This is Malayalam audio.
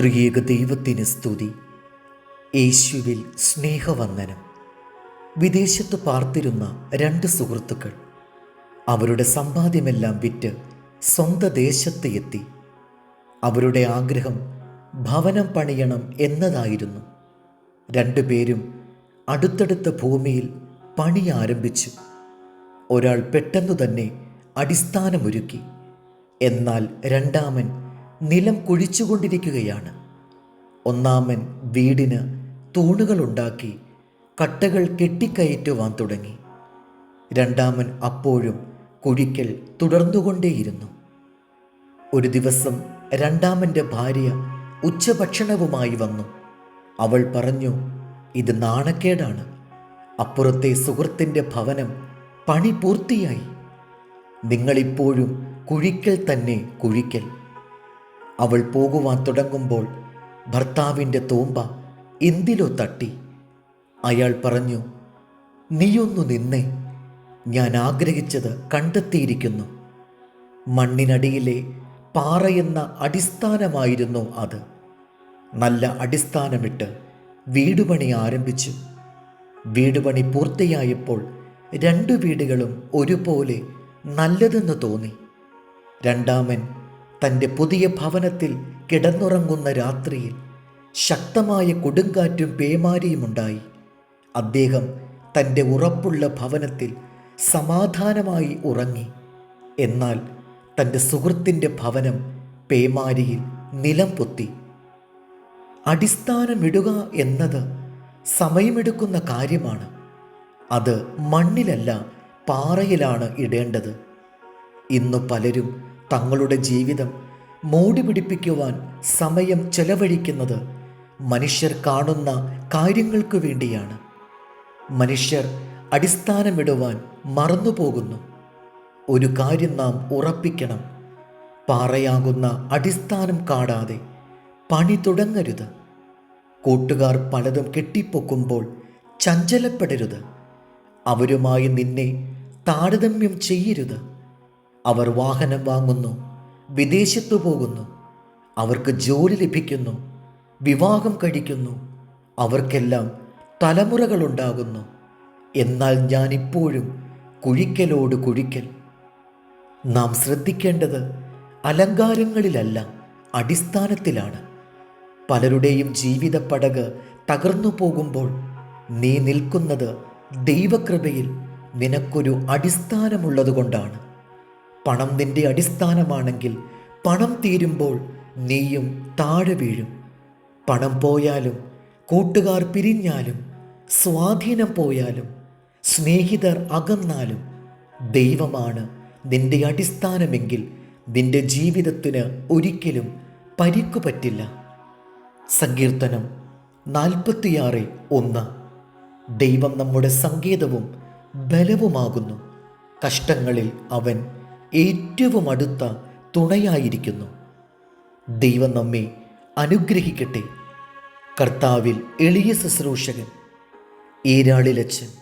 ത്രിയേക ദൈവത്തിന് സ്തുതി. യേശുവിൽ സ്നേഹവന്ദനം. വിദേശത്ത് പാർത്തിരുന്ന രണ്ട് സുഹൃത്തുക്കൾ അവരുടെ സമ്പാദ്യമെല്ലാം വിറ്റ് സ്വന്തം ദേശത്ത് എത്തി. അവരുടെ ആഗ്രഹം ഭവനം പണിയണം എന്നതായിരുന്നു. രണ്ടുപേരും അടുത്തടുത്ത ഭൂമിയിൽ പണി ആരംഭിച്ചു. ഒരാൾ പെട്ടെന്നു തന്നെ അടിസ്ഥാനമൊരുക്കി. എന്നാൽ രണ്ടാമൻ നിലം കുഴിച്ചുകൊണ്ടിരിക്കുകയാണ്. ഒന്നാമൻ വീടിന് തൂണുകളുണ്ടാക്കി കട്ടകൾ കെട്ടിക്കയറ്റുവാൻ തുടങ്ങി. രണ്ടാമൻ അപ്പോഴും കുഴിക്കൽ തുടർന്നുകൊണ്ടേയിരുന്നു. ഒരു ദിവസം രണ്ടാമന്റെ ഭാര്യ ഉച്ചഭക്ഷണവുമായി വന്നു. അവൾ പറഞ്ഞു ഇത് നാണക്കേടാണ്. അപ്പുറത്തെ സുഹൃത്തിന്റെ ഭവനം പണി പൂർത്തിയായി. നിങ്ങളിപ്പോഴും കുഴിക്കൽ തന്നെ കുഴിക്കൽ. അവൾ പോകുവാൻ തുടങ്ങുമ്പോൾ ഭർത്താവിന്റെ തൂമ്പ എന്തിലോ തട്ടി. അയാൾ പറഞ്ഞു നീയൊന്നു നിന്നെ. ഞാൻ ആഗ്രഹിച്ചത് കണ്ടെത്തിയിരിക്കുന്നു. മണ്ണിനടിയിലെ പാറയെന്ന അടിസ്ഥാനമായിരുന്നു അത്. നല്ല അടിസ്ഥാനമിട്ട് വീടുപണി ആരംഭിച്ചു. വീടുപണി പൂർത്തിയായപ്പോൾ രണ്ടു വീടുകളും ഒരുപോലെ നല്ലതെന്ന് തോന്നി. രണ്ടാമൻ തന്റെ പുതിയ ഭവനത്തിൽ കിടന്നുറങ്ങുന്ന രാത്രിയിൽ ശക്തമായ കൊടുങ്കാറ്റും പേമാരിയുമുണ്ടായി. അദ്ദേഹം തന്റെ ഉറപ്പുള്ള ഭവനത്തിൽ സമാധാനമായി ഉറങ്ങി. എന്നാൽ തന്റെ സുഹൃത്തിന്റെ ഭവനം പേമാരിയിൽ നിലം പൊത്തി. അടിസ്ഥാനമിടുക എന്നത് സമയമെടുക്കുന്ന കാര്യമാണ്. അത് മണ്ണിലല്ല പാറയിലാണ് ഇടേണ്ടത്. ഇന്ന് പലരും തങ്ങളുടെ ജീവിതം മോടി പിടിപ്പിക്കുവാൻ സമയം ചെലവഴിക്കുന്നത് മനുഷ്യർ കാണുന്ന കാര്യങ്ങൾക്ക് വേണ്ടിയാണ്. മനുഷ്യർ അടിസ്ഥാനമിടുവാൻ മറന്നുപോകുന്നു. ഒരു കാര്യം നാം ഉറപ്പിക്കണം. പാറയാകുന്ന അടിസ്ഥാനം കാടാതെ പണി തുടങ്ങരുത്. കൂട്ടുകാർ പലതും കെട്ടിപ്പൊക്കുമ്പോൾ ചഞ്ചലപ്പെടരുത്. അവരുമായി നിന്നെ താരതമ്യം ചെയ്യരുത്. അവർ വാഹനം വാങ്ങുന്നു വിദേശത്തു പോകുന്നു. അവർക്ക് ജോലി ലഭിക്കുന്നു വിവാഹം കഴിക്കുന്നു. അവർക്കെല്ലാം തലമുറകളുണ്ടാകുന്നു. എന്നാൽ ഞാനിപ്പോഴും കുഴിക്കലോട് കുഴിക്കൽ. നാം ശ്രദ്ധിക്കേണ്ടത് അലങ്കാരങ്ങളിലല്ല അടിസ്ഥാനത്തിലാണ്. പലരുടെയും ജീവിത പടക് തകർന്നു പോകുമ്പോൾ നീ നിൽക്കുന്നത് ദൈവകൃപയിൽ നിനക്കൊരു അടിസ്ഥാനമുള്ളതുകൊണ്ടാണ്. പണം നിന്റെ അടിസ്ഥാനമാണെങ്കിൽ പണം തീരുമ്പോൾ നീയും താഴെ വീഴും. പണം പോയാലും കൂട്ടുകാർ പിരിഞ്ഞാലും സ്വാധീനം പോയാലും സ്നേഹിതർ അകന്നാലും ദൈവമാണ് നിന്റെ അടിസ്ഥാനമെങ്കിൽ നിന്റെ ജീവിതത്തിന് ഒരിക്കലും പരിക്കു പറ്റില്ല. സങ്കീർത്തനം നാൽപ്പത്തിയാറ് ഒന്ന്. ദൈവം നമ്മുടെ സങ്കേതവും ബലവുമാകുന്നു. കഷ്ടങ്ങളിൽ അവൻ ഏറ്റവും അടുത്ത തുണയായിരിക്കുന്നു. ദൈവം നമ്മെ അനുഗ്രഹിക്കട്ടെ. കർത്താവിൽ എളിയ ശുശ്രൂഷകൻ ഈരാളിലച്ചൻ